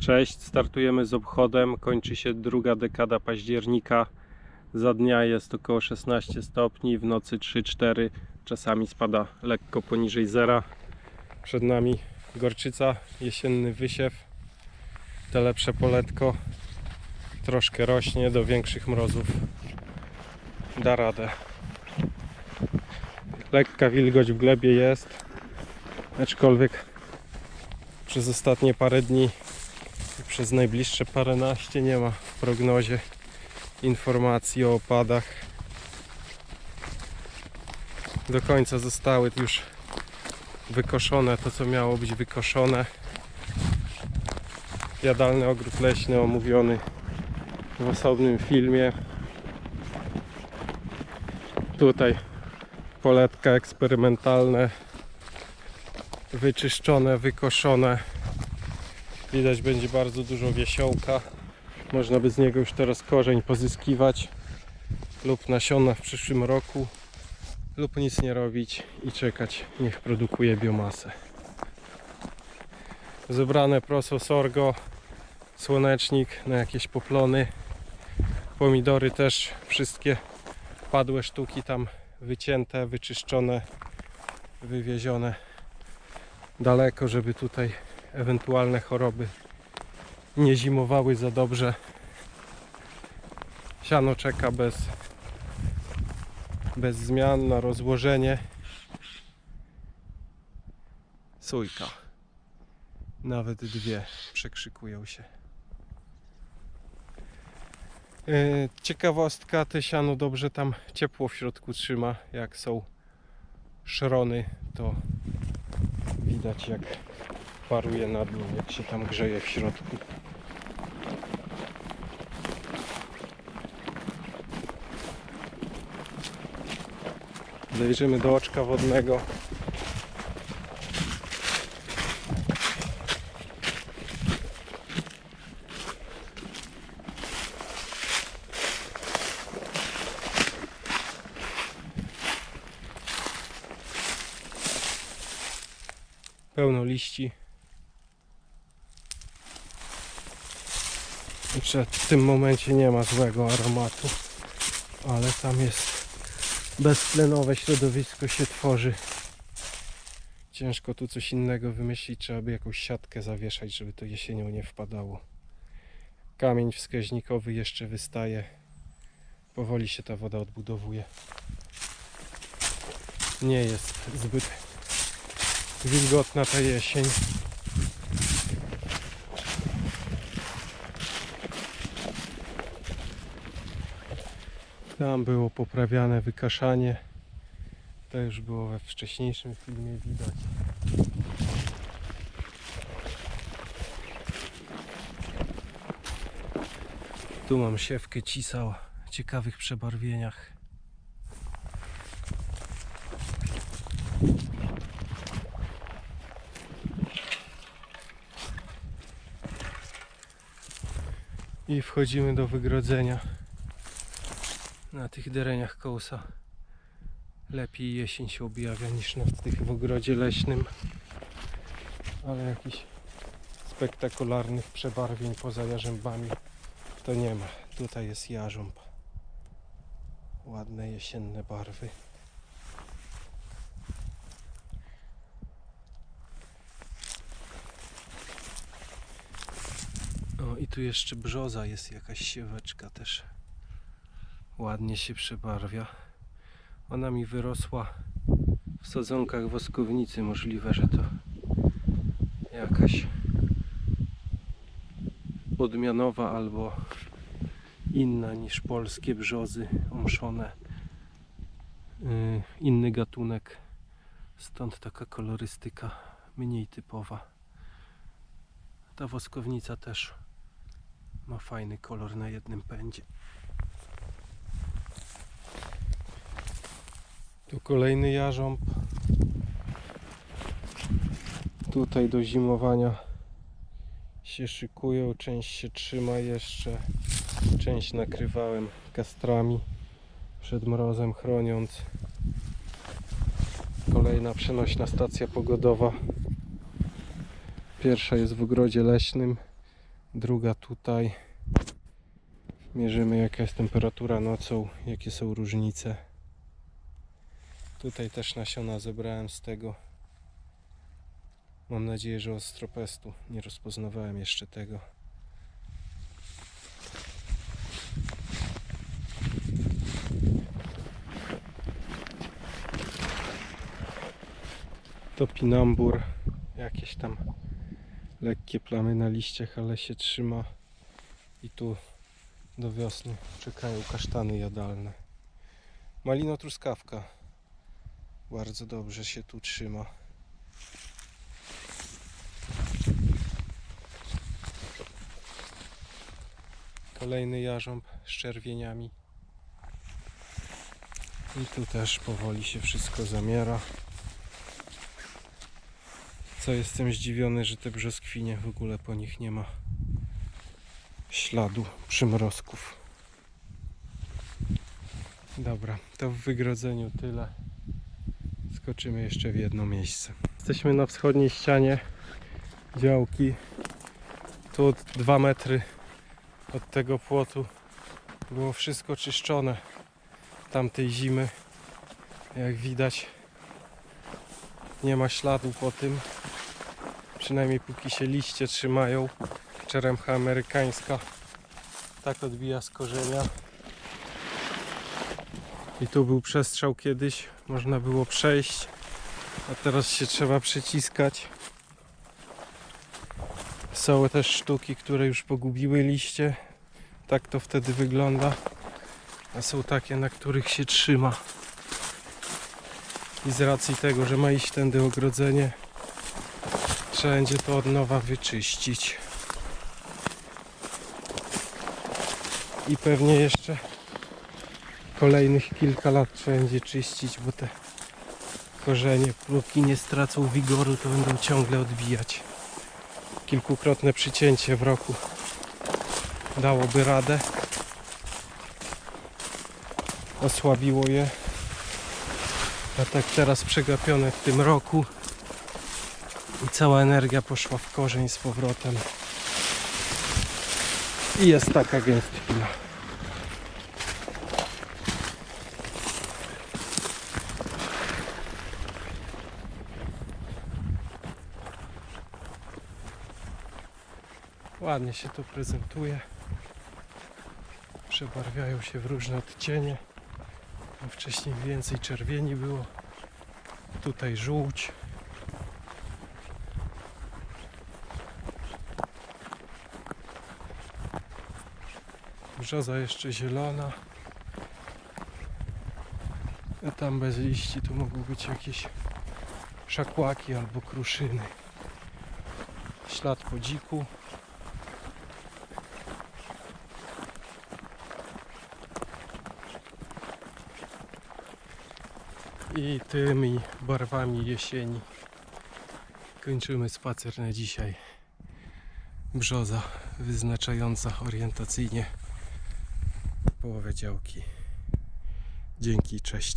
Cześć, startujemy z obchodem. Kończy się druga dekada października. Za dnia jest około 16 stopni, w nocy 3-4, czasami spada lekko poniżej zera. Przed nami gorczyca, jesienny wysiew, te lepsze poletko. Troszkę rośnie do większych mrozów. Da radę. Lekka wilgoć w glebie jest, aczkolwiek przez ostatnie parę dni przez najbliższe paręnaście nie ma w prognozie informacji o opadach. Do końca zostały już wykoszone to, co miało być wykoszone. Jadalny ogród leśny omówiony w osobnym filmie. Tutaj poletka eksperymentalne, wyczyszczone, wykoszone. Widać będzie bardzo dużo wiesiołka. Można by z niego już teraz korzeń pozyskiwać lub nasiona w przyszłym roku lub nic nie robić i czekać niech produkuje biomasę. Zebrane proso sorgo, słonecznik na jakieś poplony, pomidory też wszystkie padłe sztuki tam wycięte, wyczyszczone, wywiezione daleko, żeby tutaj ewentualne choroby nie zimowały za dobrze. Siano czeka bez, bez zmian na rozłożenie. Sójka. Nawet dwie przekrzykują się. Yy, Ciekawostka, te siano dobrze tam ciepło w środku trzyma. Jak są szrony, to widać jak paruje nad nim, jak się tam grzeje w środku. Zajrzymy do oczka wodnego. Pełno liści. Jeszcze w tym momencie nie ma złego aromatu, ale tam jest beztlenowe środowisko się tworzy. Ciężko tu coś innego wymyślić, trzeba by jakąś siatkę zawieszać, żeby to jesienią nie wpadało. Kamień wskaźnikowy jeszcze wystaje. Powoli się ta woda odbudowuje. Nie jest zbyt wilgotna ta jesień. Tam było poprawiane wykaszanie. To już było we wcześniejszym filmie widać. Tu mam siewkę cisa o ciekawych przebarwieniach. I wchodzimy do wygrodzenia na tych dereniach kołsa lepiej jesień się objawia niż na tych w ogrodzie leśnym. Ale jakichś spektakularnych przebarwień poza jarzębami to nie ma. Tutaj jest jarząb. Ładne jesienne barwy. O i tu jeszcze brzoza jest jakaś sieweczka też ładnie się przebarwia. Ona mi wyrosła w sadzonkach woskownicy. Możliwe, że to jakaś odmianowa albo inna niż polskie brzozy omszone. Yy, inny gatunek. Stąd taka kolorystyka mniej typowa. Ta woskownica też ma fajny kolor na jednym pędzie. Tu kolejny jarząb. Tutaj do zimowania się szykują, część się trzyma jeszcze, część nakrywałem kastrami przed mrozem chroniąc. Kolejna przenośna stacja pogodowa. Pierwsza jest w ogrodzie leśnym, druga tutaj. Mierzymy jaka jest temperatura nocą, jakie są różnice. Tutaj też nasiona zebrałem z tego. Mam nadzieję, że ostropestu. Nie rozpoznawałem jeszcze tego. To pinambur. Jakieś tam lekkie plamy na liściach, ale się trzyma. I tu do wiosny czekają kasztany jadalne. Malino truskawka. Bardzo dobrze się tu trzyma. Kolejny jarząb z czerwieniami. I tu też powoli się wszystko zamiera. Co jestem zdziwiony, że te brzoskwinie w ogóle po nich nie ma śladu przymrozków. Dobra, to w wygrodzeniu tyle. Skoczymy jeszcze w jedno miejsce. Jesteśmy na wschodniej ścianie działki. Tu dwa metry od tego płotu było wszystko czyszczone tamtej zimy. Jak widać nie ma śladu po tym. Przynajmniej póki się liście trzymają. Czeremcha amerykańska tak odbija z korzenia. I tu był przestrzał kiedyś, można było przejść, a teraz się trzeba przyciskać. Są też sztuki, które już pogubiły liście. Tak to wtedy wygląda. A są takie, na których się trzyma. I z racji tego, że ma iść tędy ogrodzenie, trzeba będzie to od nowa wyczyścić. I pewnie jeszcze kolejnych kilka lat trzeba będzie czyścić, bo te korzenie, póki nie stracą wigoru, to będą ciągle odbijać. Kilkukrotne przycięcie w roku dałoby radę. Osłabiło je. A tak teraz przegapione w tym roku i cała energia poszła w korzeń z powrotem. I jest taka gęstwina. Ładnie się to prezentuje. Przebarwiają się w różne odcienie. Tam wcześniej więcej czerwieni było. Tutaj żółć. Brzoza jeszcze zielona. A tam bez liści tu mogą być jakieś szakłaki albo kruszyny. Ślad po dziku. I tymi barwami jesieni kończymy spacer na dzisiaj. Brzoza wyznaczająca orientacyjnie połowę działki. Dzięki, cześć.